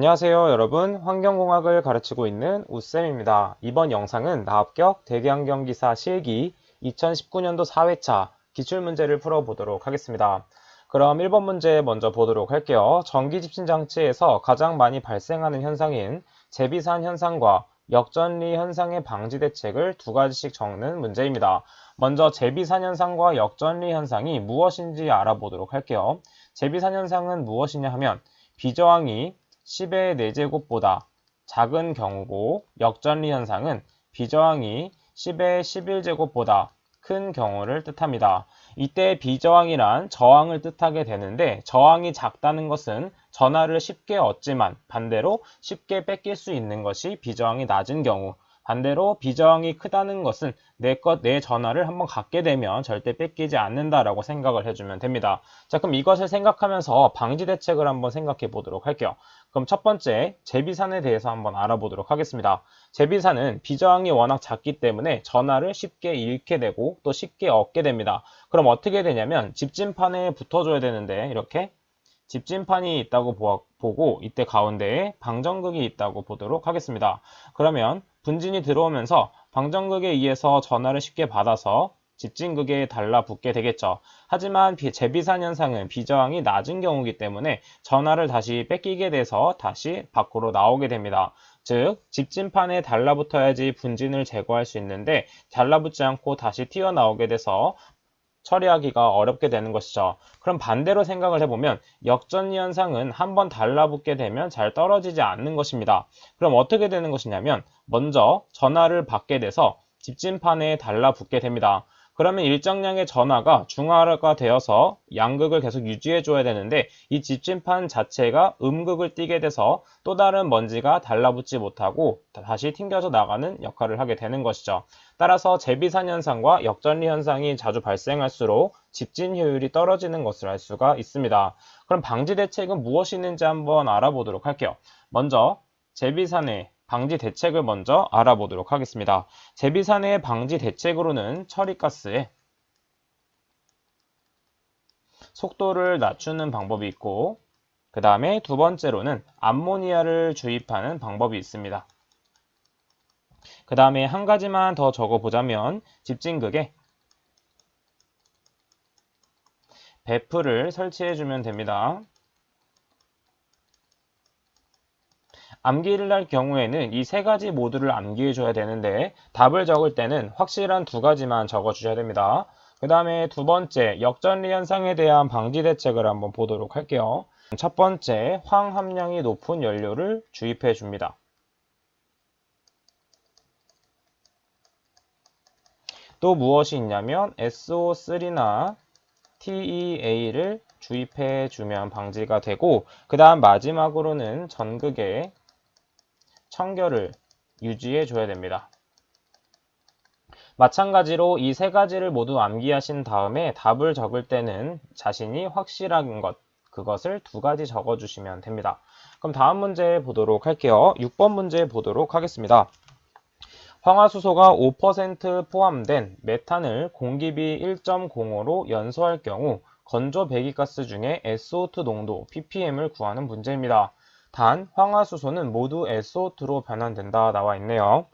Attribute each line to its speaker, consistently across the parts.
Speaker 1: 안녕하세요 여러분. 환경공학을 가르치고 있는 우쌤입니다. 이번 영상은 나합격 대기환경기사 실기 2019년도 4회차 기출문제를 풀어보도록 하겠습니다. 그럼 1번 문제 먼저 보도록 할게요. 전기집신장치에서 가장 많이 발생하는 현상인 재비산 현상과 역전리 현상의 방지 대책을 두 가지씩 적는 문제입니다. 먼저 재비산 현상과 역전리 현상이 무엇인지 알아보도록 할게요. 재비산 현상은 무엇이냐 하면 비저항이 10의 4제곱보다 작은 경우고 역전리 현상은 비저항이 10의 11제곱보다 큰 경우를 뜻합니다. 이때 비저항이란 저항을 뜻하게 되는데 저항이 작다는 것은 전하를 쉽게 얻지만 반대로 쉽게 뺏길 수 있는 것이 비저항이 낮은 경우 반대로 비저항이 크다는 것은 내 것, 내 전화를 한번 갖게 되면 절대 뺏기지 않는다라고 생각을 해주면 됩니다. 자, 그럼 이것을 생각하면서 방지 대책을 한번 생각해 보도록 할게요. 그럼 첫 번째, 제비산에 대해서 한번 알아보도록 하겠습니다. 제비산은 비저항이 워낙 작기 때문에 전화를 쉽게 잃게 되고 또 쉽게 얻게 됩니다. 그럼 어떻게 되냐면 집진판에 붙어줘야 되는데 이렇게 집진판이 있다고 보고 이때 가운데에 방정극이 있다고 보도록 하겠습니다. 그러면 분진이 들어오면서 방정극에 의해서 전하를 쉽게 받아서 집진극에 달라붙게 되겠죠. 하지만 재비산 현상은 비저항이 낮은 경우이기 때문에 전하를 다시 뺏기게 돼서 다시 밖으로 나오게 됩니다. 즉 집진판에 달라붙어야지 분진을 제거할 수 있는데 달라붙지 않고 다시 튀어나오게 돼서 처리하기가 어렵게 되는 것이죠. 그럼 반대로 생각을 해보면 역전리 현상은 한번 달라붙게 되면 잘 떨어지지 않는 것입니다. 그럼 어떻게 되는 것이냐면 먼저 전하를 받게 돼서 집진판에 달라붙게 됩니다. 그러면 일정량의 전하가 중화가 되어서 양극을 계속 유지해 줘야 되는데 이 집진판 자체가 음극을 띠게 돼서 또 다른 먼지가 달라붙지 못하고 다시 튕겨져 나가는 역할을 하게 되는 것이죠. 따라서 재비산 현상과 역전리 현상이 자주 발생할수록 집진 효율이 떨어지는 것을 알 수가 있습니다. 그럼 방지 대책은 무엇이 있는지 한번 알아보도록 할게요. 먼저 재비산의 방지 대책을 먼저 알아보도록 하겠습니다. 제비산의 방지 대책으로는 처리가스의 속도를 낮추는 방법이 있고 그 다음에 두 번째로는 암모니아를 주입하는 방법이 있습니다. 그 다음에 한 가지만 더 적어보자면 집진극에 배프를 설치해주면 됩니다. 암기를 할 경우에는 이 세 가지 모두를 암기해 줘야 되는데 답을 적을 때는 확실한 두 가지만 적어 주셔야 됩니다. 그 다음에 두 번째 역전리 현상에 대한 방지 대책을 한번 보도록 할게요. 첫 번째 황 함량이 높은 연료를 주입해 줍니다. 또 무엇이 있냐면 SO3나 TEA를 주입해 주면 방지가 되고 그 다음 마지막으로는 전극에 청결을 유지해 줘야 됩니다. 마찬가지로 이 세 가지를 모두 암기하신 다음에 답을 적을 때는 자신이 확실한 것, 그것을 두 가지 적어주시면 됩니다. 그럼 다음 문제 보도록 할게요. 6번 문제 보도록 하겠습니다. 황화수소가 5% 포함된 메탄을 공기비 1.05로 연소할 경우 건조 배기가스 중에 SO2 농도 ppm을 구하는 문제입니다. 단 황화수소는 모두 SO2로 변환된다 나와 있네요.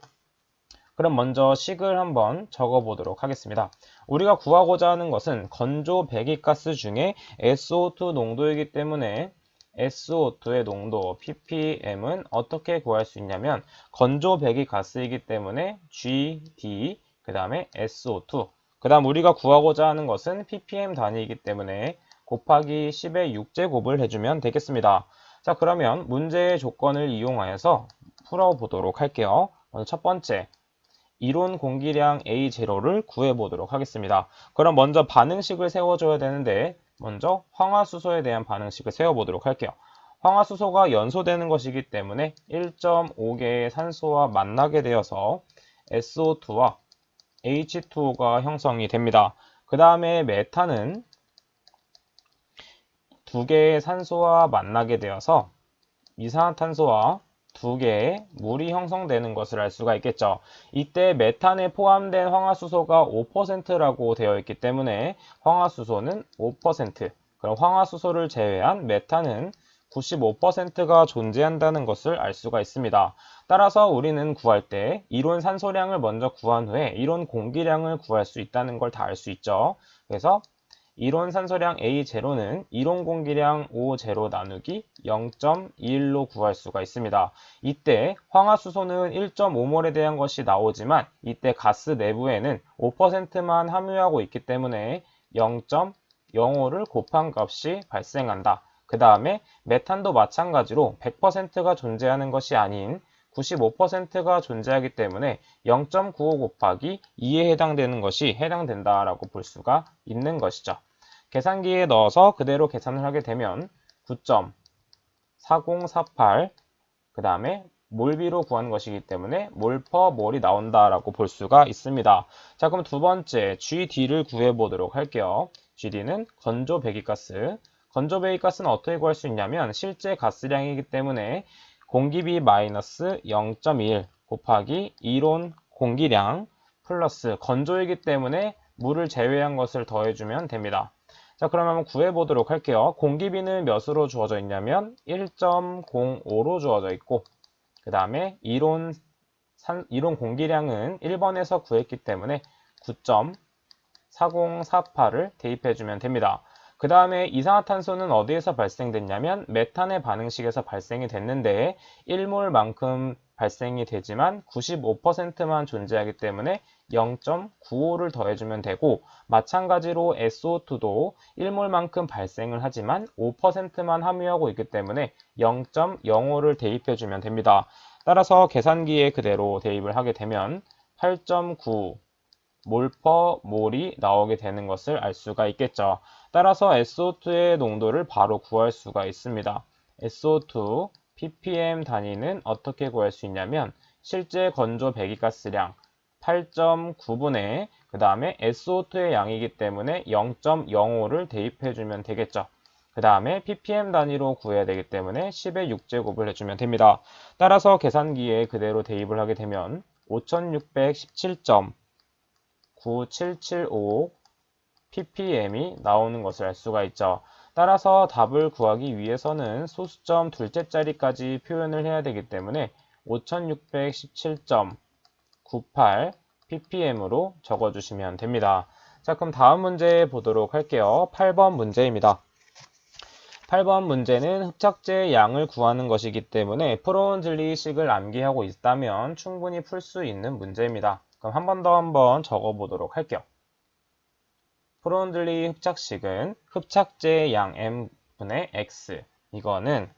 Speaker 1: 그럼 먼저 식을 한번 적어보도록 하겠습니다. 우리가 구하고자 하는 것은 건조 배기가스 중에 SO2 농도이기 때문에 SO2의 농도 ppm은 어떻게 구할 수 있냐면 건조 배기가스이기 때문에 GD 그 다음에 SO2 그 다음 우리가 구하고자 하는 것은 ppm 단위이기 때문에 곱하기 10의 6제곱을 해주면 되겠습니다. 자 그러면 문제의 조건을 이용하여서 풀어보도록 할게요. 먼저 첫 번째 이론 공기량 A0를 구해보도록 하겠습니다. 그럼 먼저 반응식을 세워줘야 되는데 먼저 황화수소에 대한 반응식을 세워보도록 할게요. 황화수소가 연소되는 것이기 때문에 1.5개의 산소와 만나게 되어서 SO2와 H2가 형성이 됩니다. 그 다음에 메탄은 두 개의 산소와 만나게 되어서 이산화탄소와 두 개의 물이 형성되는 것을 알 수가 있겠죠. 이때 메탄에 포함된 황화수소가 5%라고 되어 있기 때문에 황화수소는 5%, 그럼 황화수소를 제외한 메탄은 95%가 존재한다는 것을 알 수가 있습니다. 따라서 우리는 구할 때 이론 산소량을 먼저 구한 후에 이론 공기량을 구할 수 있다는 걸 다 알 수 있죠. 그래서 이론 산소량 A0는 이론 공기량 O0 나누기 0.21로 구할 수가 있습니다. 이때 황화수소는 1.5몰에 대한 것이 나오지만 이때 가스 내부에는 5%만 함유하고 있기 때문에 0.05를 곱한 값이 발생한다. 그 다음에 메탄도 마찬가지로 100%가 존재하는 것이 아닌 95%가 존재하기 때문에 0.95 곱하기 2에 해당되는 것이 해당된다라고 볼 수가 있는 것이죠. 계산기에 넣어서 그대로 계산을 하게 되면 9.4048 그 다음에 몰비로 구한 것이기 때문에 몰퍼 몰이 나온다라고 볼 수가 있습니다. 자 그럼 두 번째 GD를 구해 보도록 할게요. GD는 건조 배기가스. 건조 배기가스는 어떻게 구할 수 있냐면 실제 가스량이기 때문에 공기비 마이너스 0.1 곱하기 이론 공기량 플러스 건조이기 때문에 물을 제외한 것을 더해주면 됩니다. 자 그러면 한번 구해보도록 할게요. 공기비는 몇으로 주어져 있냐면 1.05로 주어져 있고 그 다음에 이론, 산, 이론 공기량은 1번에서 구했기 때문에 9.4048을 대입해주면 됩니다. 그 다음에 이산화탄소는 어디에서 발생됐냐면 메탄의 반응식에서 발생이 됐는데 1몰만큼 발생이 되지만 95%만 존재하기 때문에 0.95를 더해주면 되고 마찬가지로 SO2도 1몰만큼 발생을 하지만 5%만 함유하고 있기 때문에 0.05를 대입해주면 됩니다. 따라서 계산기에 그대로 대입을 하게 되면 8.9 몰퍼 몰이 나오게 되는 것을 알 수가 있겠죠. 따라서 SO2의 농도를 바로 구할 수가 있습니다. SO2 ppm 단위는 어떻게 구할 수 있냐면 실제 건조 배기가스량 8.9분의 그 다음에 SO2의 양이기 때문에 0.05를 대입해주면 되겠죠. 그 다음에 ppm 단위로 구해야 되기 때문에 10의 6제곱을 해주면 됩니다. 따라서 계산기에 그대로 대입을 하게 되면 5617. 9775 ppm이 나오는 것을 알 수가 있죠. 따라서 답을 구하기 위해서는 소수점 둘째 자리까지 표현을 해야 되기 때문에 5617.98 ppm으로 적어주시면 됩니다. 자 그럼 다음 문제 보도록 할게요. 8번 문제입니다. 8번 문제는 흡착제의 양을 구하는 것이기 때문에 프로온 진리식을 암기하고 있다면 충분히 풀 수 있는 문제입니다. 그럼 한 번 더 한번 적어보도록 할게요. 프론들리 흡착식은 흡착제의 양 m분의 x 이거는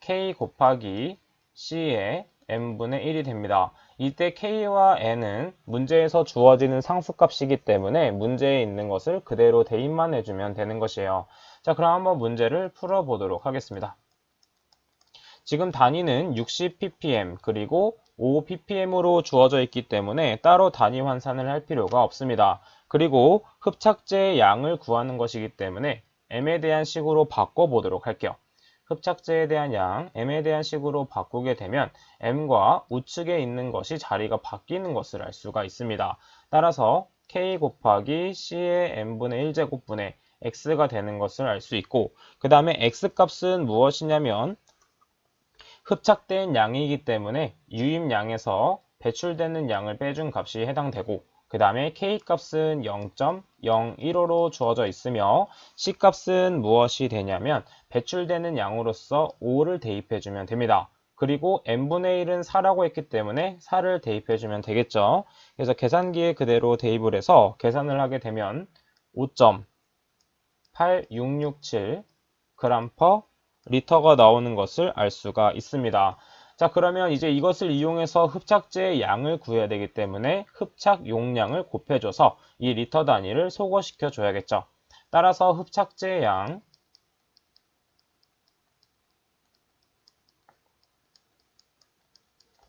Speaker 1: k 곱하기 c의 n분의 1이 됩니다. 이때 k와 n은 문제에서 주어지는 상수값이기 때문에 문제에 있는 것을 그대로 대입만 해주면 되는 것이에요. 자 그럼 한번 문제를 풀어보도록 하겠습니다. 지금 단위는 60ppm 그리고 5ppm으로 주어져 있기 때문에 따로 단위 환산을 할 필요가 없습니다. 그리고 흡착제의 양을 구하는 것이기 때문에 m에 대한 식으로 바꿔보도록 할게요. 흡착제에 대한 양, m에 대한 식으로 바꾸게 되면 m과 우측에 있는 것이 자리가 바뀌는 것을 알 수가 있습니다. 따라서 k 곱하기 c의 n분의 1제곱분의 x가 되는 것을 알 수 있고 그 다음에 x값은 무엇이냐면 흡착된 양이기 때문에 유입량에서 배출되는 양을 빼준 값이 해당되고 그 다음에 K값은 0.015로 주어져 있으며 C값은 무엇이 되냐면 배출되는 양으로서 5를 대입해주면 됩니다. 그리고 n분의 1은 4라고 했기 때문에 4를 대입해주면 되겠죠. 그래서 계산기에 그대로 대입을 해서 계산을 하게 되면 5.8667 g per 리터가 나오는 것을 알 수가 있습니다. 자 그러면 이제 이것을 이용해서 흡착제의 양을 구해야 되기 때문에 흡착 용량을 곱해줘서 이 리터 단위를 소거시켜 줘야겠죠. 따라서 흡착제의 양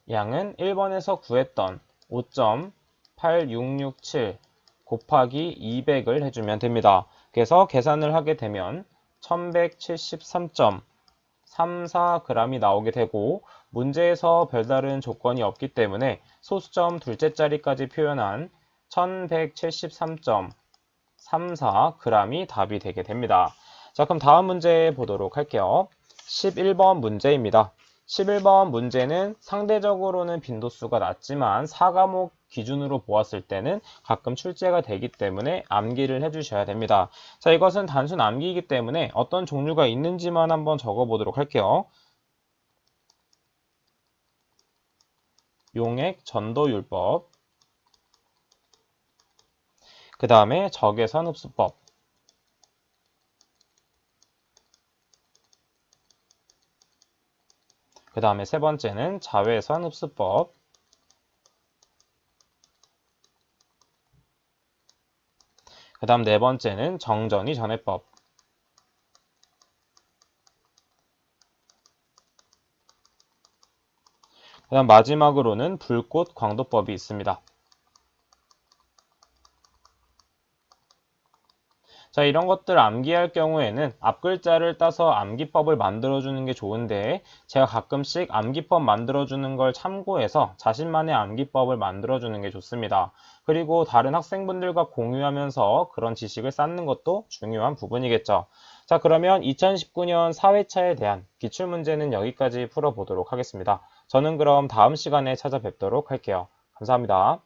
Speaker 1: 양은 1번에서 구했던 5.8667 곱하기 200을 해주면 됩니다. 그래서 계산을 하게 되면 1173. 34g이 나오게 되고 문제에서 별다른 조건이 없기 때문에 소수점 둘째 자리까지 표현한 1173.34g이 답이 되게 됩니다. 자 그럼 다음 문제 보도록 할게요. 11번 문제입니다. 11번 문제는 상대적으로는 빈도수가 낮지만 4과목 기준으로 보았을 때는 가끔 출제가 되기 때문에 암기를 해주셔야 됩니다. 자, 이것은 단순 암기이기 때문에 어떤 종류가 있는지만 한번 적어보도록 할게요. 용액 전도율법. 그 다음에 적외선 흡수법. 그 다음에 세 번째는 자외선 흡수법. 그 다음 네 번째는 정전이 전해법 그 다음 마지막으로는 불꽃 광도법이 있습니다. 자, 이런 것들 암기할 경우에는 앞글자를 따서 암기법을 만들어주는 게 좋은데 제가 가끔씩 암기법 만들어주는 걸 참고해서 자신만의 암기법을 만들어주는 게 좋습니다. 그리고 다른 학생분들과 공유하면서 그런 지식을 쌓는 것도 중요한 부분이겠죠. 자, 그러면 2019년 4회차에 대한 기출문제는 여기까지 풀어보도록 하겠습니다. 저는 그럼 다음 시간에 찾아뵙도록 할게요. 감사합니다.